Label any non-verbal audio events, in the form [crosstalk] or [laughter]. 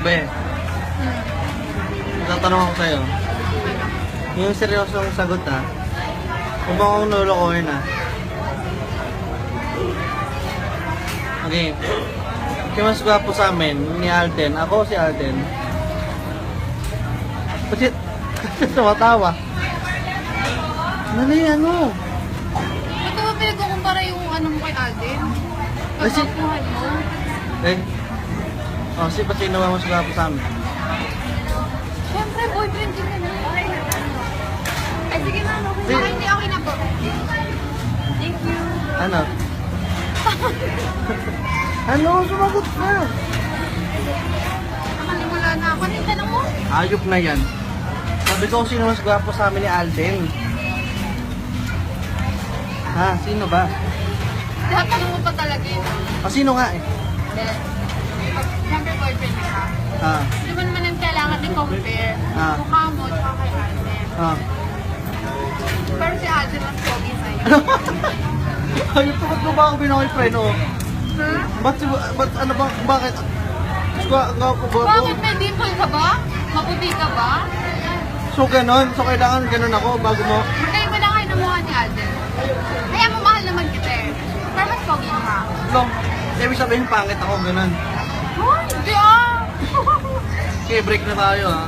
Be, tatanong ako sa'yo. Yung seryosong sagot ha. Kung ba akong lolokohin ha. Okay. Kaya mas gwapo sa amin ni Alden. Ako si Alden. Bakit? [laughs] Tumatawa. Nali, ano? Ba't ba pinagkukumpara yung ano mo kay Alden? Kasi- Pagkakuhan mo? Eh. Oh, si Pati naman mas gwapo sa amin. Siyempre, boyfriend din na Ay, sige na. Di- Okay, hindi okay na po. Thank you. Ano? [laughs] ano? Sumagot na. Nakalimula na ako. Ano yung tanong mo? Ayop na yan. Sabi ko sino mas gwapo sa amin ni Alden. Ha? Sino ba? Dapat tanong mo pa talaga yun. O sino nga eh? Boyfriend ka. Ha? Di ba naman ang kailangan i-compare? Ah. Mukha mo, tsaka kay Alden. Ha? Pero si Alden mas pogi sa'yo. [laughs] To, ba't mo ba ako friend oh? Ha? Ba't, si, ba't ano ba, bakit? Gwa- gwapo, gwapo. Bakit may dimple ka ba? Maputi ka ba? So ganon, so kailangan ganon ako bago mo. Magkayo mo lang kayo ng mukha ni Alden. Kaya mo mahal naman kita eh. Pero mas pogi ka. So, ibig sabihin pangit ako, ganon. Ah! Okay, break na tayo ha.